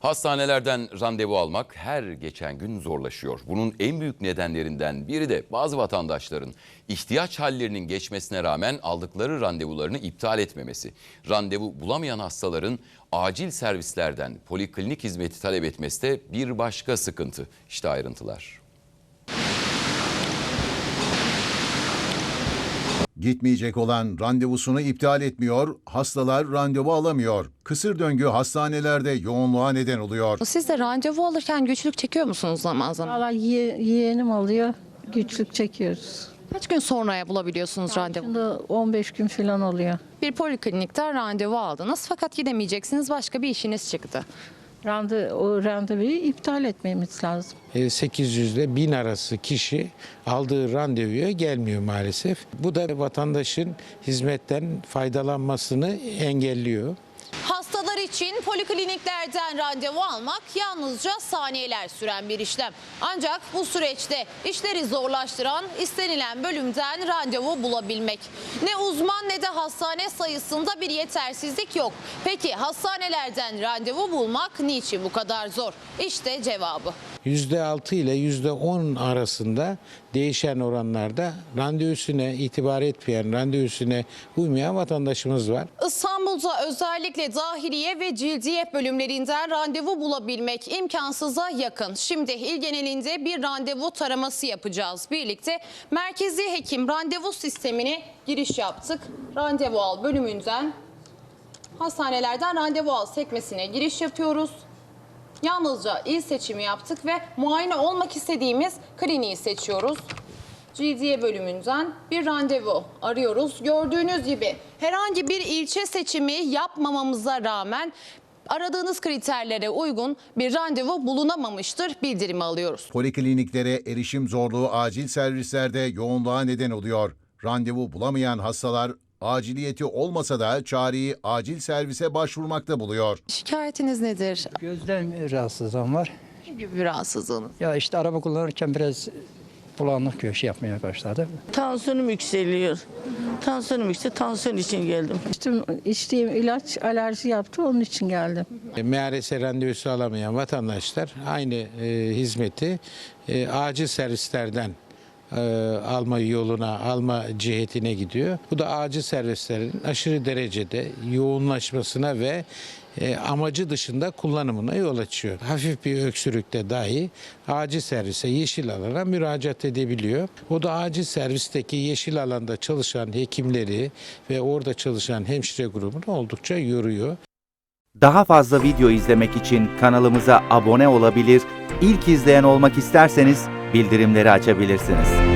Hastanelerden randevu almak her geçen gün zorlaşıyor. Bunun en büyük nedenlerinden biri de bazı vatandaşların ihtiyaç hallerinin geçmesine rağmen aldıkları randevularını iptal etmemesi. Randevu bulamayan hastaların acil servislerden poliklinik hizmeti talep etmesi de bir başka sıkıntı. İşte ayrıntılar. Gitmeyecek olan randevusunu iptal etmiyor, hastalar randevu alamıyor. Kısır döngü hastanelerde yoğunluğa neden oluyor. Siz de randevu alırken güçlük çekiyor musunuz zaman zaman? Valla ye- yeğenim alıyor. Güçlük çekiyoruz. Kaç gün sonraya bulabiliyorsunuz randevu? Şimdi 15 gün falan oluyor. Bir poliklinikten randevu aldınız fakat gidemeyeceksiniz başka bir işiniz çıktı. Randı, o randevuyu iptal etmemiz lazım. E, 800 ile 1000 arası kişi aldığı randevuya gelmiyor maalesef. Bu da vatandaşın hizmetten faydalanmasını engelliyor. İçin polikliniklerden randevu almak yalnızca saniyeler süren bir işlem. Ancak bu süreçte işleri zorlaştıran istenilen bölümden randevu bulabilmek. Ne uzman ne de hastane sayısında bir yetersizlik yok. Peki hastanelerden randevu bulmak niçin bu kadar zor? İşte cevabı. %6 ile %10 arasında değişen oranlarda randevusuna itibar etmeyen, randevusuna uymayan vatandaşımız var. İstanbul'da özellikle dahiliye ve cildiye bölümlerinden randevu bulabilmek imkansıza yakın. Şimdi il genelinde bir randevu taraması yapacağız. Birlikte merkezi hekim randevu sistemine giriş yaptık. Randevu al bölümünden hastanelerden randevu al sekmesine giriş yapıyoruz. Yalnızca il seçimi yaptık ve muayene olmak istediğimiz kliniği seçiyoruz. Cildiye bölümünden bir randevu arıyoruz. Gördüğünüz gibi herhangi bir ilçe seçimi yapmamamıza rağmen aradığınız kriterlere uygun bir randevu bulunamamıştır bildirimi alıyoruz. Polikliniklere erişim zorluğu acil servislerde yoğunluğa neden oluyor. Randevu bulamayan hastalar aciliyeti olmasa da çareyi acil servise başvurmakta buluyor. Şikayetiniz nedir? Gözden rahatsızlığım var. Ne gibi bir rahatsızlığınız? Ya işte araba kullanırken biraz bulanık şey yapmaya başladı. Tansiyonum yükseliyor. Tansiyonum yükseliyor. Tansiyon için geldim. İçtim, içtiğim ilaç alerji yaptı onun için geldim. E, MRS randevusu alamayan vatandaşlar aynı e, hizmeti e, acil servislerden alma yoluna, alma cihetine gidiyor. Bu da acil servislerin aşırı derecede yoğunlaşmasına ve e, amacı dışında kullanımına yol açıyor. Hafif bir öksürükte dahi acil servise, yeşil alana müracaat edebiliyor. O da acil servisteki yeşil alanda çalışan hekimleri ve orada çalışan hemşire grubunu oldukça yoruyor. Daha fazla video izlemek için kanalımıza abone olabilir, ilk izleyen olmak isterseniz bildirimleri açabilirsiniz.